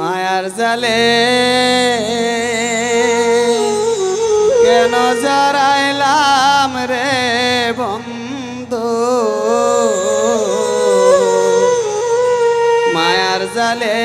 মায়ার জালে। কেন জারাইলাম রে বন্ধ? মায়ার জালে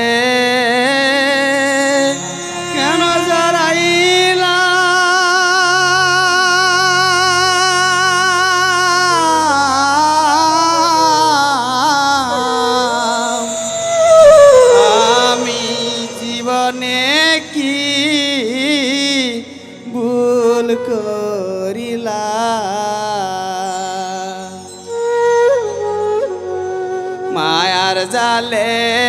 করিলা মায়ার জালে